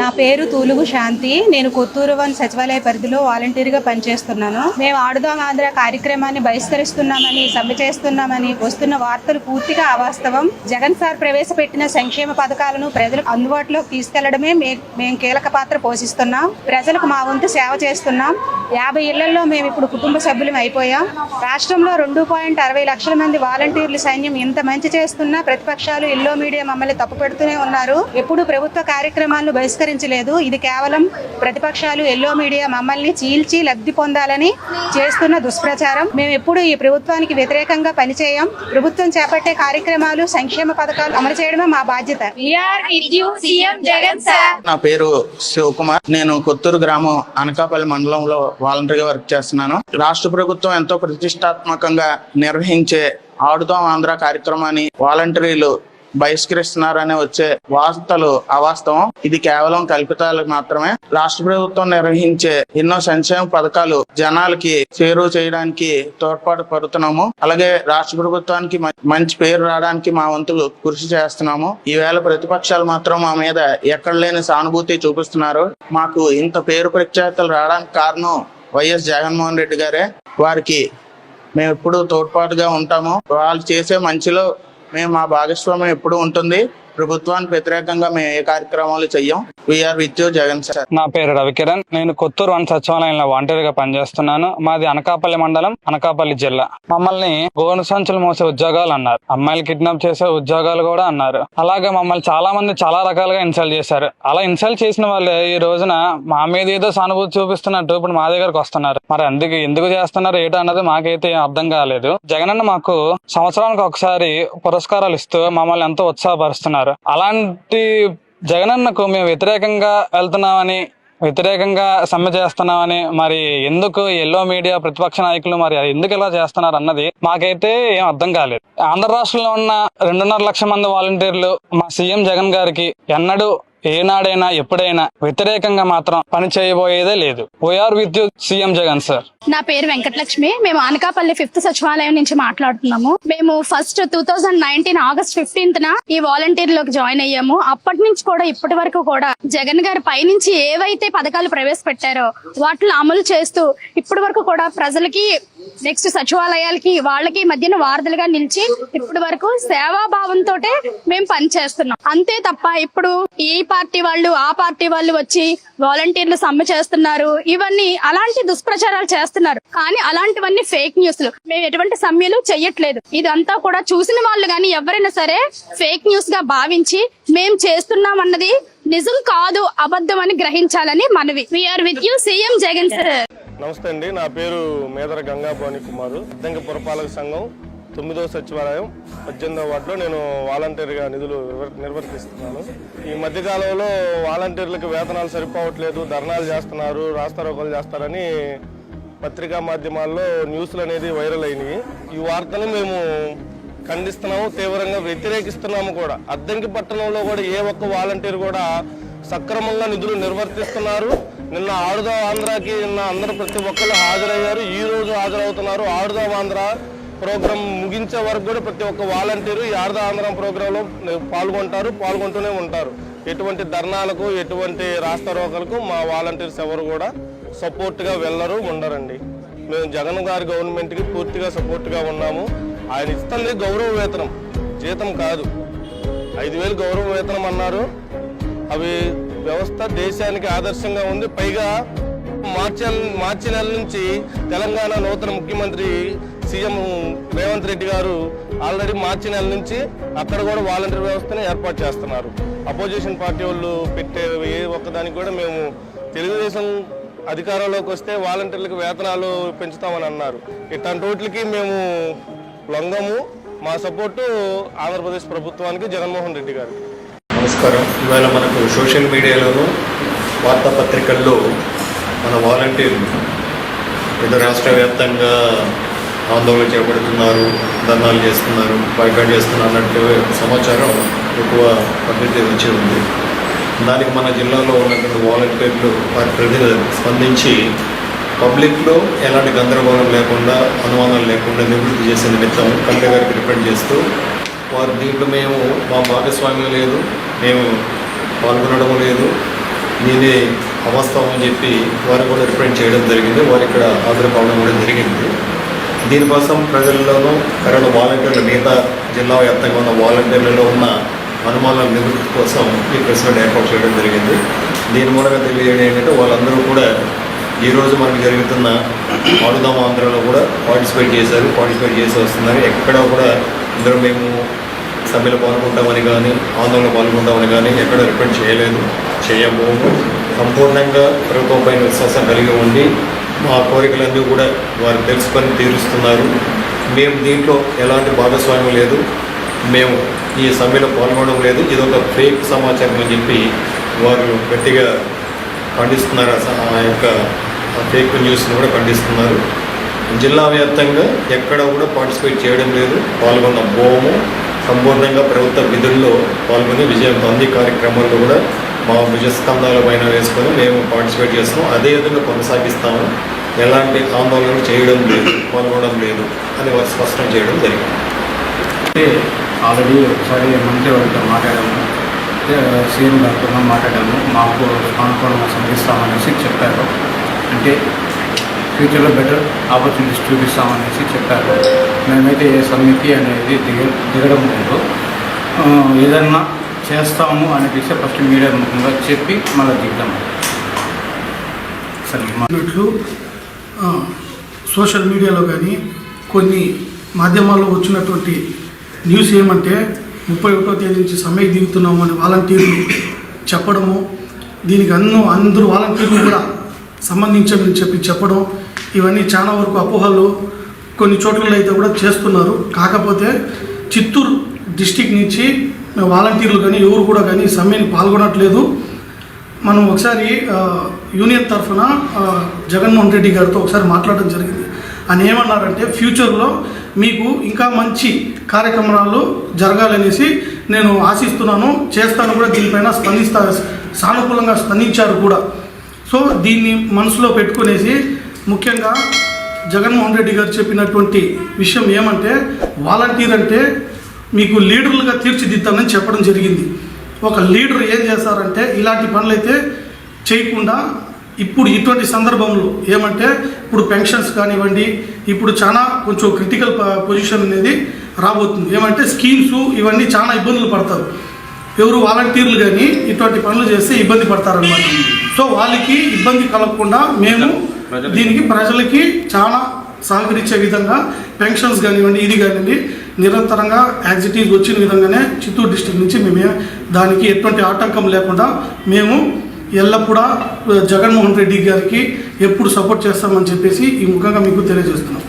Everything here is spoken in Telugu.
నా పేరు తూలుగు శాంతి. నేను కొత్తూరు వన్ సచివాలయ పరిధిలో వాలంటీర్గా పనిచేస్తున్నాను. మేము ఆడుదాం ఆంధ్ర కార్యక్రమాన్ని బహిష్కరిస్తున్నామని సమ్మె చేస్తున్నామని వస్తున్న వార్తలు పూర్తిగా అవాస్తవం. జగన్ సార్ ప్రవేశపెట్టిన సంక్షేమ పథకాలను ప్రజలకు అందుబాటులోకి తీసుకెళ్ళడమే మేము కీలక పాత్ర పోషిస్తున్నాం. ప్రజలకు మా వంతు సేవ చేస్తున్నాం. యాభై ఇళ్ళలో మేము ఇప్పుడు కుటుంబ సభ్యులం అయిపోయాం. రాష్ట్రంలో రెండు పాయింట్ అరవై లక్షల మంది వాలంటీర్లు సైన్యం ఇంత మంచి చేస్తున్నా ప్రతిపక్షాలు ఎల్లో మీడియా మమ్మల్ని తప్పు పెడుతూనే ఉన్నారు. ఎప్పుడు ప్రభుత్వ కార్యక్రమాలను బహిష్కరించలేదు ఇది కేవలం ప్రతిపక్షాలు ఎల్లో మీడియా మమ్మల్ని చీల్చి లబ్ధి పొందాలని చేస్తున్న దుష్ప్రచారం. మేము ఎప్పుడు ఈ ప్రభుత్వానికి వ్యతిరేకంగా పనిచేయం. ప్రభుత్వం చేపట్టే కార్యక్రమాలు సంక్షేమ పథకాలు అమలు చేయడమే మా బాధ్యత. నా పేరు శివకుమార్. నేను కొత్తూరు గ్రామం అనకాపల్లి మండలంలో వాలంటరీగా వర్క్ చేస్తున్నాను. రాష్ట్ర ప్రభుత్వం ఎంతో ప్రతిష్టాత్మకంగా నిర్వహించే ఆడుదాం ఆంధ్ర కార్యక్రమాన్ని వాలంటీర్లు బహిష్కరిస్తున్నారని వచ్చే వార్తలు అవాస్తవం. ఇది కేవలం కల్పితాలు మాత్రమే. రాష్ట్ర ప్రభుత్వం నిర్వహించే ఎన్నో సంక్షేమ పథకాలు జనాలకి చేరువ చేయడానికి తోడ్పాటు పడుతున్నాము. అలాగే రాష్ట్ర ప్రభుత్వానికి మంచి పేరు రావడానికి మా వంతులు కృషి చేస్తున్నాము. ఈవేళ ప్రతిపక్షాలు మాత్రం మా మీద ఎక్కడ లేని సానుభూతి చూపిస్తున్నారు. మాకు ఇంత పేరు ప్రఖ్యాతలు రావడానికి కారణం వైఎస్ జగన్మోహన్ రెడ్డి గారే. వారికి మేము ఎప్పుడు తోడ్పాటుగా ఉంటాము. వాళ్ళు చేసే మంచిలో మేము మా భాగస్వామ్యం ఎప్పుడు ఉంటుంది. ప్రభుత్వానికి వ్యతిరేకంగా మేము ఏ కార్యక్రమాలు చెయ్యం? వీఆర్ విత్ జగన్ సార్ నా పేరు రవికిరణ్. నేను కొత్తూరు వన్ సచివాలయంలో వాంటీర్గా పనిచేస్తున్నాను. మాది అనకాపల్లి మండలం అనకాపల్లి జిల్లా. మమ్మల్ని గోను సంచులు మోసే ఉద్యోగాలు అన్నారు. అమ్మాయిలు కిడ్నాప్ చేసే ఉద్యోగాలు కూడా అన్నారు. అలాగే మమ్మల్ని చాలా మంది చాలా రకాలుగా ఇన్సల్ట్ చేశారు. అలా ఇన్సల్ట్ చేసిన వాళ్ళే ఈ రోజున మా మీద ఏదో సానుభూతి చూపిస్తున్నట్టు ఇప్పుడు మా దగ్గరకు వస్తున్నారు. మరి అందుకు ఎందుకు చేస్తున్నారు ఏటో అన్నది మాకైతే అర్థం కాలేదు. జగనన్న మాకు సంవత్సరానికి ఒకసారి పురస్కారాలు ఇస్తూ మమ్మల్ని ఎంతో ఉత్సాహపరుస్తున్నారు. అలాంటి జగనన్నకు మేము వ్యతిరేకంగా వెళ్తున్నామని వ్యతిరేకంగా సమ్మె చేస్తున్నామని మరి ఎందుకు ఎల్లో మీడియా ప్రతిపక్ష నాయకులు మరి ఎందుకు ఇలా చేస్తున్నారు అన్నది మాకైతే ఏం అర్థం కాలేదు. ఆంధ్ర రాష్ట్రంలో ఉన్న రెండున్నర లక్షల మంది వాలంటీర్లు మా సీఎం జగన్ గారికి ఎన్నడూ ఏనాడైనా ఎప్పుడైనా వ్యతిరేకంగా మాత్రం పని చేయబోయేదే లేదు. ఓఆర్ విద్యుత్ సీఎం జగన్ సార్. నా పేరు వెంకటలక్ష్మి. మేము అనకాపల్లి ఫిఫ్త్ సచివాలయం నుంచి మాట్లాడుతున్నాము. మేము first two thousand nineteen August fifteenth న ఈ వాలంటీర్లోకి జాయిన్ అయ్యాము. అప్పటి నుంచి కూడా ఇప్పటి వరకు కూడా జగన్ గారి పైనుంచి ఏవైతే పథకాలు ప్రవేశపెట్టారో వాటిని అమలు చేస్తూ ఇప్పటి వరకు కూడా ప్రజలకి నెక్స్ట్ సచివాలయాలకి వాళ్ళకి మధ్యన వారధులుగా నిలిచి ఇప్పటి వరకు సేవాభావంతో మేము పనిచేస్తున్నాం. అంతే తప్ప ఇప్పుడు ఈ పార్టీ వాళ్ళు ఆ పార్టీ వాళ్ళు వచ్చి వాలంటీర్లు సమ్మె చేస్తున్నారు ఇవన్నీ అలాంటి దుష్ప్రచారాలు చేస్తున్నారు. కానీ అలాంటివన్నీ ఫేక్ న్యూస్లు. మేము ఎటువంటి సమ్మెలు చెయ్యట్లేదు. ఇదంతా కూడా చూసిన వాళ్ళు కానీ ఎవరైనా సరే ఫేక్ న్యూస్గా భావించి మేము చేస్తున్నాం అన్నది నిజం కాదు అబద్ధం అని గ్రహించాలని మనవి. We are with you CM Jagan sir నమస్తే అండి. నా పేరు మేదర గంగాభవాని కుమారు. అద్దంకి పురపాలక సంఘం తొమ్మిదో సచివాలయం పద్దెనిమిదవ వార్డులో నేను వాలంటీర్గా నిధులు నిర్వర్తిస్తున్నాను. ఈ మధ్యకాలంలో వాలంటీర్లకు వేతనాలు సరిపోవట్లేదు ధర్నాలు చేస్తున్నారు రాస్తారోకలు చేస్తారని పత్రికా మాధ్యమాల్లో న్యూస్లు అనేది వైరల్ అయినాయి ఈ వార్తను మేము ఖండిస్తున్నాము తీవ్రంగా వ్యతిరేకిస్తున్నాము కూడా. అద్దంకి పట్టణంలో కూడా ఏ ఒక్క వాలంటీర్ కూడా సక్రమంగా నిధులు నిర్వర్తిస్తున్నారు. నిన్న ఆడుదా ఆంధ్రాకి నిన్న అందరూ ప్రతి ఒక్కరు హాజరయ్యారు. ఈ రోజు హాజరవుతున్నారు ఆడుదా ఆంధ్ర ప్రోగ్రాం ముగించే వరకు కూడా ప్రతి ఒక్క వాలంటీరు ఈ ఆడుదా ఆంధ్ర ప్రోగ్రాంలో పాల్గొంటారు పాల్గొంటూనే ఉంటారు. ఎటువంటి ధర్నాలకు ఎటువంటి రాస్తారోకలకు మా వాలంటీర్స్ ఎవరు కూడా సపోర్ట్గా వెళ్ళరు ఉండరండి. మేము జగన్ గారి గవర్నమెంట్కి పూర్తిగా సపోర్ట్గా ఉన్నాము. ఆయన ఇస్తుంది గౌరవ వేతనం. జీతం కాదు. ఐదు వేలు గౌరవ వేతనం అన్నారు. అవి వ్యవస్థ దేశానికి ఆదర్శంగా ఉంది. పైగా మార్చి మార్చి నెల నుంచి తెలంగాణ నూతన ముఖ్యమంత్రి సీఎం రేవంత్ రెడ్డి గారు ఆల్రెడీ మార్చి నెల నుంచి అక్కడ కూడా వాలంటీర్ వ్యవస్థను ఏర్పాటు చేస్తున్నారు. అపోజిషన్ పార్టీ వాళ్ళు పెట్టే ఏ ఒక్కదానికి కూడా మేము తెలుగుదేశం అధికారంలోకి వస్తే వాలంటీర్లకు వేతనాలు పెంచుతామని అన్నారు. ఇట్లాంటి వాటికి మేము లొంగము. మా సపోర్టు ఆంధ్రప్రదేశ్ ప్రభుత్వానికి జగన్మోహన్ రెడ్డి గారు నమస్కారం. ఇవాళ మనకు సోషల్ మీడియాలోను వార్తాపత్రికల్లో మన వాలంటీర్లు ఏదో రాష్ట్ర వ్యాప్తంగా ఆందోళన చేపడుతున్నారు ధర్నాలు చేస్తున్నారు బైకాట్ చేస్తున్నారు అన్నట్టు సమాచారం ఎక్కువ పద్ధతి వచ్చి ఉంది. దానికి మన జిల్లాలో ఉన్నటువంటి వాలంటీర్లు వారి ప్రతినిధులు స్పందించి పబ్లిక్లో ఎలాంటి గందరగోళం లేకుండా అనుమానాలు లేకుండా నివృత్తి చేసే నిమిత్తం కలెక్టర్ గారికి రిప్రజెంట్ చేస్తూ వారు దీంట్లో మేము మా భాగస్వామ్యం లేదు మేము పాల్గొనడం లేదు. దీని అవాస్తవం అని చెప్పి వారు కూడా రిప్రజెంట్ చేయడం జరిగింది. వారు ఇక్కడ హాజరు కావడం కూడా జరిగింది. దీనికోసం ప్రజల్లోనూ కరోనా వాలంటీర్లు మిగతా జిల్లా వ్యాప్తంగా ఉన్న వాలంటీర్లలో ఉన్న అనుమానాల నివృత్తి కోసం ఈ ప్రెస్ మీట్ ఏర్పాటు చేయడం జరిగింది. దీని మూలంగా తెలియజేయడం ఏంటంటే వాళ్ళందరూ కూడా ఈరోజు మనకు జరుగుతున్న ఆడుదాం ఆంధ్రలో కూడా పార్టిసిపేట్ చేశారు. పార్టిసిపేట్ చేసి వస్తున్నారు. ఎక్కడ కూడా ఇందులో మేము సమ్మెలో పాల్గొంటామని కానీ ఆందోళన పాల్గొంటామని కానీ ఎక్కడ రిపెండ్ చేయలేదు చేయబోము సంపూర్ణంగా ప్రభుత్వం పైన విశ్వాసం కలిగి ఉండి మా కోరికలన్నీ కూడా వారు తెలుసుకొని తీరుస్తున్నారు. మేము దీంట్లో ఎలాంటి భాగస్వామ్యం లేదు. మేము ఈ సమ్మెలో పాల్గొనడం లేదు. ఇది ఒక ఫేక్ సమాచారం అని చెప్పి వారు గట్టిగా ఖండిస్తున్నారు. ఆ ఆ యొక్క ఫేక్ న్యూస్ని కూడా ఖండిస్తున్నారు. జిల్లా వ్యాప్తంగా ఎక్కడ కూడా పార్టిసిపేట్ చేయడం లేదు. పాల్గొన్న బోము సంపూర్ణంగా ప్రభుత్వ విధుల్లో పాల్గొని విజయం పొంది కార్యక్రమాల్లో కూడా మా భుజస్కంధాల పైన వేసుకొని మేము పార్టిసిపేట్ చేస్తున్నాం. అదే విధంగా కొనసాగిస్తాము. ఎలాంటి ఆందోళనలు చేయడం లేదు పాల్గొనడం లేదు అని వారు స్పష్టం చేయడం జరిగింది. అంటే ఆల్రెడీ ఒకసారి మంత్రి వారితో మాట్లాడాము. సీఎం గారితో మాట్లాడాము. మాకు అనుకూలంగా సంధిస్తామనేసి చెప్పారు. అంటే ఫ్యూచర్లో బెటర్ ఆపర్చునిటీస్ చూపిస్తామనేసి చెప్పారు. మేమైతే ఏ సమితి అనేది దిగ దిగడం లేదు. ఏదన్నా చేస్తాము అనేది ఫస్ట్ మీడియా ముఖంగా చెప్పి మళ్ళీ దిగుదాం. సరే మా సోషల్ మీడియాలో కానీ కొన్ని మాధ్యమాల్లో వచ్చినటువంటి న్యూస్ ఏమంటే ముప్పై ఒకటో తేదీ నుంచి సమ్మెకి దిగుతున్నాము అని వాలంటీర్లు చెప్పడము దీనికి అన్ను అందరూ వాలంటీర్లు కూడా సంబంధించమని చెప్పి చెప్పడం ఇవన్నీ చాలా వరకు అపోహలు కొన్ని చోట్ల అయితే కూడా చేస్తున్నారు. కాకపోతే చిత్తూరు డిస్టిక్ నుంచి వాలంటీర్లు కానీ ఎవరు కూడా కానీ సమ్మెని పాల్గొనట్లేదు. మనం ఒకసారి యూనియన్ తరఫున జగన్మోహన్ రెడ్డి గారితో ఒకసారి మాట్లాడడం జరిగింది. ఆయన ఏమన్నారంటే ఫ్యూచర్లో మీకు ఇంకా మంచి కార్యక్రమాలు జరగాలనేసి నేను ఆశిస్తున్నాను. చేస్తాను కూడా దీనిపైన స్పందిస్తా సానుకూలంగా స్పందించారు కూడా. సో దీన్ని మనసులో పెట్టుకునేసి ముఖ్యంగా జగన్మోహన్ రెడ్డి గారు చెప్పినటువంటి విషయం ఏమంటే వాలంటీర్ అంటే మీకు లీడర్లుగా తీర్చిదిద్దామని చెప్పడం జరిగింది. ఒక లీడర్ ఏం చేస్తారంటే ఇలాంటి పనులైతే చేయకుండా ఇప్పుడు ఇటువంటి సందర్భంలో ఏమంటే ఇప్పుడు పెన్షన్స్ కానివ్వండి ఇప్పుడు చాలా కొంచెం క్రిటికల్ పొజిషన్ అనేది రాబోతుంది. ఏమంటే స్కీమ్స్ ఇవన్నీ చాలా ఇబ్బందులు పడతారు. ఎవరు వాలంటీర్లు కానీ ఇటువంటి పనులు చేస్తే ఇబ్బంది పడతారనమాట సో వాళ్ళకి ఇబ్బంది కలగకుండా మేము దీనికి ప్రజలకి చాలా సహకరించే విధంగా పెన్షన్స్ కానివ్వండి ఇది కానివ్వండి నిరంతరంగా యాక్సిటీస్ వచ్చిన విధంగానే చిత్తూరు డిస్టిక్ నుంచి మేము దానికి ఎటువంటి ఆటంకం లేకుండా మేము ఎల్లప్పుడూ జగన్మోహన్ రెడ్డి గారికి ఎప్పుడు సపోర్ట్ చేస్తామని చెప్పేసి ఈ ముఖంగా మీకు తెలియజేస్తున్నాం.